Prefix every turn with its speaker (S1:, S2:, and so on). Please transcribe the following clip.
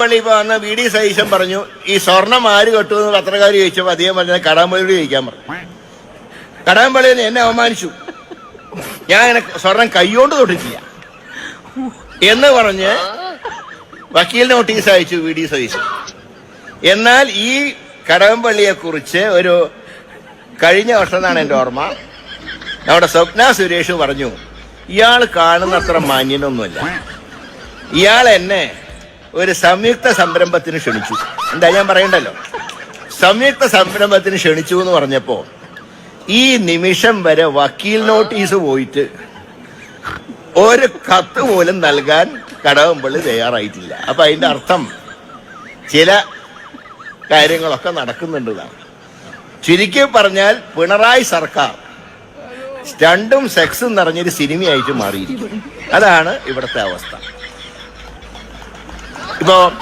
S1: പള്ളി ഇപ്പൊ വന്ന വി ഡി സതീശൻ പറഞ്ഞു ഈ സ്വർണം ആര് കെട്ടു? എന്ന് പത്രക്കാർ ചോദിച്ചപ്പോൾ അദ്ദേഹം പറഞ്ഞ കടാമ്പള്ളിയോട് ചോദിക്കാൻ പറഞ്ഞു. കടാമ്പള്ളിനെ എന്നെ അവമാനിച്ചു. ഞാൻ അങ്ങനെ സ്വർണം കൈകൊണ്ട് തൊട്ടിട്ടില്ല. എന്ന് പറഞ്ഞ് വക്കീൽ നോട്ടീസ് അയച്ചു വി ഡി സതീശൻ. എന്നാൽ ഈ കടകംപള്ളിയെ കുറിച്ച് ഒരു കഴിഞ്ഞ വർഷം എന്നാണ് എന്റെ ഓർമ്മ. നമ്മുടെ സ്വപ്ന സുരേഷ് പറഞ്ഞു ഇയാൾ കാണുന്നത്ര മാന്യനൊന്നുമല്ല. ഇയാൾ എന്നെ ഒരു സംയുക്ത സംരംഭത്തിന് ക്ഷണിച്ചു. എന്താ ഞാൻ പറയണ്ടല്ലോ? സംയുക്ത സംരംഭത്തിന് ക്ഷണിച്ചു എന്ന് പറഞ്ഞപ്പോ ഈ നിമിഷം വരെ വക്കീൽ നോട്ടീസ് പോയിട്ട് ഒരു കത്ത് പോലും നൽകാൻ കടകംപള്ളി തയ്യാറായിട്ടില്ല. അപ്പൊ അതിന്റെ അർത്ഥം ചില കാര്യങ്ങളൊക്കെ നടക്കുന്നുണ്ടെന്നാണ്. ചുരുക്കി പറഞ്ഞാൽ പിണറായി സർക്കാർ സ്റ്റണ്ടും സെക്സും നിറഞ്ഞൊരു സിനിമയായിട്ട് മാറിയിരിക്കും അതാണ് ഇവിടുത്തെ അവസ്ഥ. 그다음